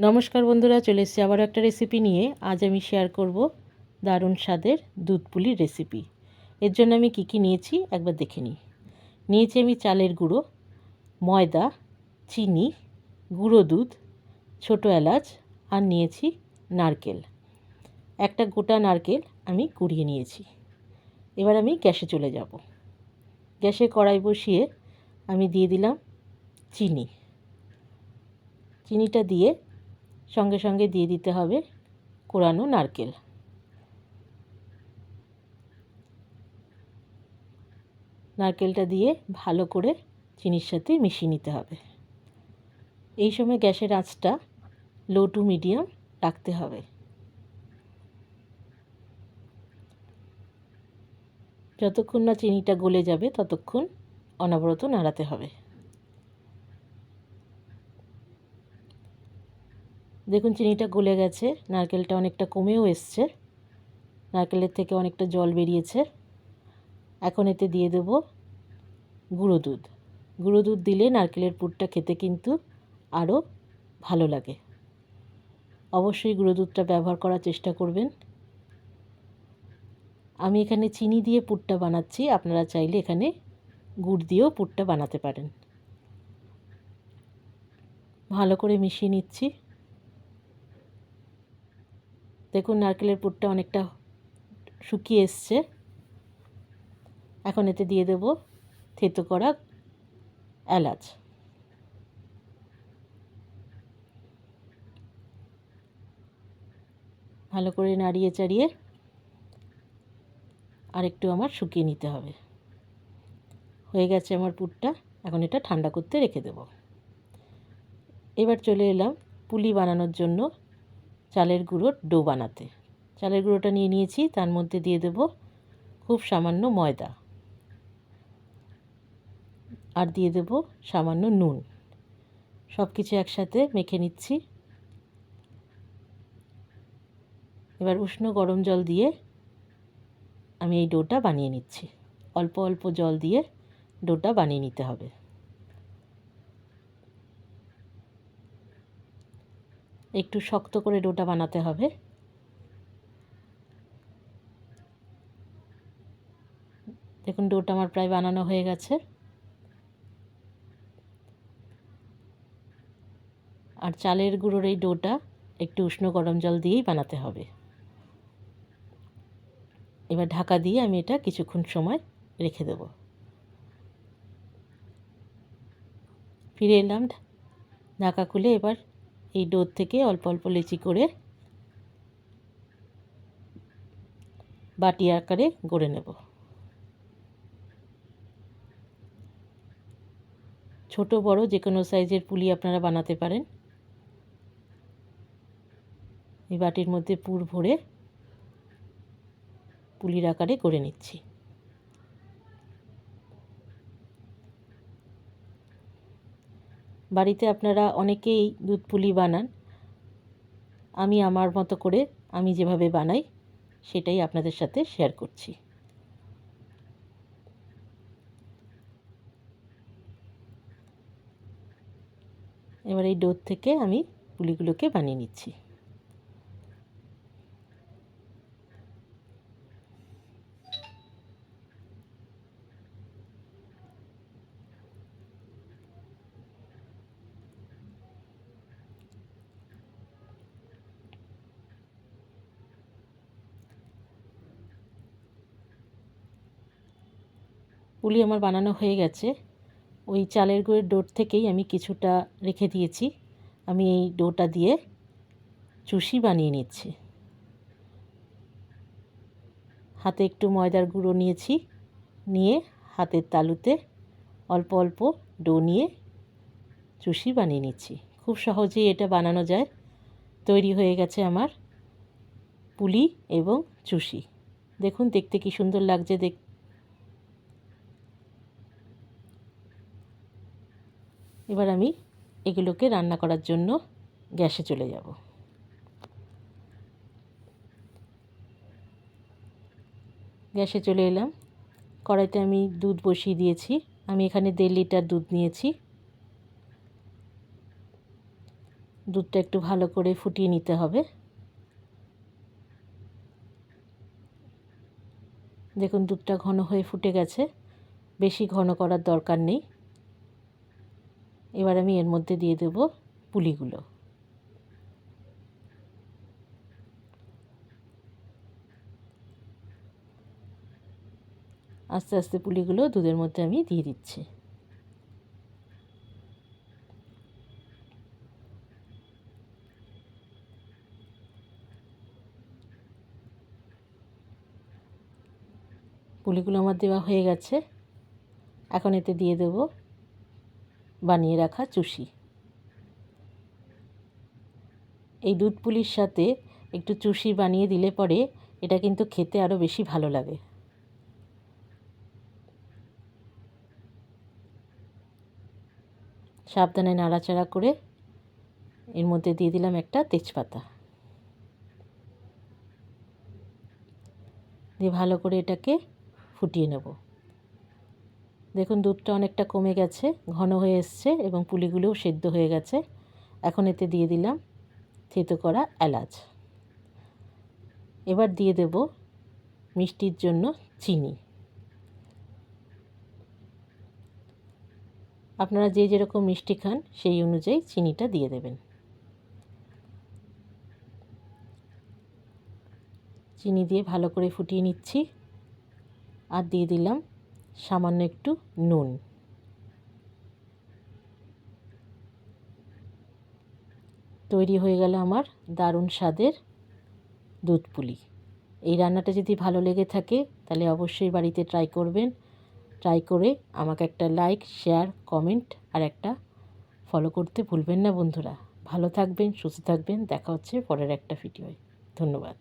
নমস্কার বন্ধুরা, চলে এসেছি আবার একটা রেসিপি নিয়ে। আজ আমি শেয়ার করব দারুণ স্বাদের দুধ পুলির রেসিপি এর জন্য আমি কী কী নিয়েছি একবার দেখে নিই। নিয়েছি আমি চালের গুঁড়ো, ময়দা, চিনি, গুঁড়ো দুধ, ছোটো এলাচ আর নিয়েছি নারকেল। একটা গোটা নারকেল আমি কুড়িয়ে নিয়েছি। এবার আমি গ্যাসে চলে যাব। গ্যাসে কড়াই বসিয়ে আমি দিয়ে দিলাম চিনি। চিনিটা দিয়ে সঙ্গে সঙ্গে দিয়ে দিতে হবে কোরানো নারকেল। নারকেলটা দিয়ে ভালো করে চিনির সাথে মিশিয়ে নিতে হবে। এই সময় গ্যাসের আঁচটা লো টু মিডিয়াম রাখতে হবে। যতক্ষণ না চিনিটা গলে যাবে, ততক্ষণ অনবরত নাড়াতে হবে। দেখুন চিনিটা গলে গেছে, নারকেলটা অনেকটা কমেও এসছে, নারকেলের থেকে অনেকটা জল বেরিয়েছে। এখন এতে দিয়ে দেব গুঁড়ো দুধ। গুঁড়ো দুধ দিলে নারকেলের পুরটা খেতে কিন্তু আরও ভালো লাগে। অবশ্যই গুঁড়ো দুধটা ব্যবহার করার চেষ্টা করবেন। আমি এখানে চিনি দিয়ে পুরটা বানাচ্ছি, আপনারা চাইলে এখানে গুড় দিয়েও পুরটা বানাতে পারেন। ভালো করে মিশিয়ে নিচ্ছি। দেখুন নারকেলের পুরটা অনেকটা শুকিয়ে এসছে। এখন এতে দিয়ে দেব থেতো করা এলাচ। ভালো করে নাড়িয়ে চাড়িয়ে আর একটু আমার শুকিয়ে নিতে হবে। হয়ে গেছে আমার পুরটা, এখন এটা ঠান্ডা করতে রেখে দেব। এবার চলে এলাম পুলি বানানোর জন্য চালের গুঁড়োর ডো বানাতে। চালের গুঁড়োটা নিয়ে নিয়েছি, তার মধ্যে দিয়ে দেব খুব সামান্য ময়দা। আর দিয়ে দেব সামান্য নুন। সব কিছু একসাথে মেখে নিচ্ছি। এবার উষ্ণ গরম জল দিয়ে আমি এই ডোটা বানিয়ে নিচ্ছি। অল্প অল্প জল দিয়ে ডোটা বানিয়ে নিতে হবে। একটু শক্ত করে ডোটা বানাতে হবে। দেখুন, ডোটা আমার প্রায় বানানো হয়ে গেছে। আর চালের গুঁড়োর এই ডোটা একটু উষ্ণ গরম জল দিয়েই বানাতে হবে। এবার ঢাকা দিয়ে আমি এটা কিছুক্ষণ সময় রেখে দেব। ফিরে এলাম ঢাকা খুলে এবার এই ডোর থেকে অল্প অল্প লেচি করে বাটি আকারে গড়ে নেব। ছোট, বড় যে কোনো সাইজের পুলি আপনারা বানাতে পারেন। এই বাটির মধ্যে পুর ভরে পুলির আকারে গড়ে নিচ্ছি। বাড়িতে আপনারা অনেকেই দুধ পুলি বানান। আমি আমার মতো করে আমি যেভাবে বানাই, সেটাই আপনাদের সাথে শেয়ার করছি। এবার এই ডোর থেকে আমি পুলিগুলোকে বানিয়ে নিচ্ছি। পুলি আমার বানানো হয়ে গেছে। ওই চালের গুঁড়ের ডোর থেকেই আমি কিছুটা রেখে দিয়েছি। আমি এই ডোটা দিয়ে চুষি বানিয়ে নিচ্ছি। হাতে একটু ময়দার গুঁড়ো নিয়েছি। নিয়ে হাতের তালুতে অল্প অল্প ডো নিয়ে চুষি বানিয়ে নিচ্ছি। খুব সহজেই এটা বানানো যায়। তৈরি হয়ে গেছে আমার পুলি এবং চুষি। দেখুন, দেখতে কি সুন্দর লাগছে দেখ এবার আমি এগুলোকে রান্না করার জন্য গ্যাসে চলে যাব। গ্যাসে চলে এলাম। কড়াইতে আমি দুধ বসিয়ে দিয়েছি। আমি এখানে দেড় লিটার দুধ নিয়েছি। দুধটা একটু ভালো করে ফুটিয়ে নিতে হবে। দেখুন দুধটা ঘন হয়ে ফুটে গেছে। বেশি ঘন করার দরকার নেই। এবার আমি এর মধ্যে দিয়ে দেব পুলিগুলো। আস্তে আস্তে পুলিগুলো দুধের মধ্যে আমি দিয়ে দিচ্ছি। পুলিগুলো আমার দেওয়া হয়ে গেছে। এখন এতে দিয়ে দেব বানিয়ে রাখা চুষি। এই দুধ পুলির সাথে একটু চুষি বানিয়ে দিলে পরে এটা কিন্তু খেতে আরও বেশি ভালো লাগে। সাবধানে নাড়াচাড়া করে এর মধ্যে দিয়ে দিলাম একটা তেজপাতা। দিয়ে ভালো করে এটাকে ফুটিয়ে নেব। দেখুন, দুধটা অনেকটা কমে গেছে, ঘন হয়ে এসছে এবং পুলিগুলোও সেদ্ধ হয়ে গেছে। এখন এতে দিয়ে দিলাম থেতো করা এলাচ। এবার দিয়ে দেব মিষ্টির জন্য চিনি। আপনারা যে যেরকম মিষ্টি খান, সেই অনুযায়ী চিনিটা দিয়ে দেবেন। চিনি দিয়ে ভালো করে ফুটিয়ে নিচ্ছি। আর দিয়ে দিলাম সামান্য একটু নুন। তৈরি হয়ে গেল আমার দারুণ স্বাদের দুধ পুলি। এই রান্নাটা যদি ভালো লেগে থাকে, তাহলে অবশ্যই বাড়িতে ট্রাই করবেন। ট্রাই করে আমাকে একটা লাইক শেয়ার কমেন্ট আর একটা ফলো করতে ভুলবেন না বন্ধুরা। ভালো থাকবেন, সুস্থ থাকবেন। দেখা হচ্ছে পরের একটা ভিডিওয় ধন্যবাদ।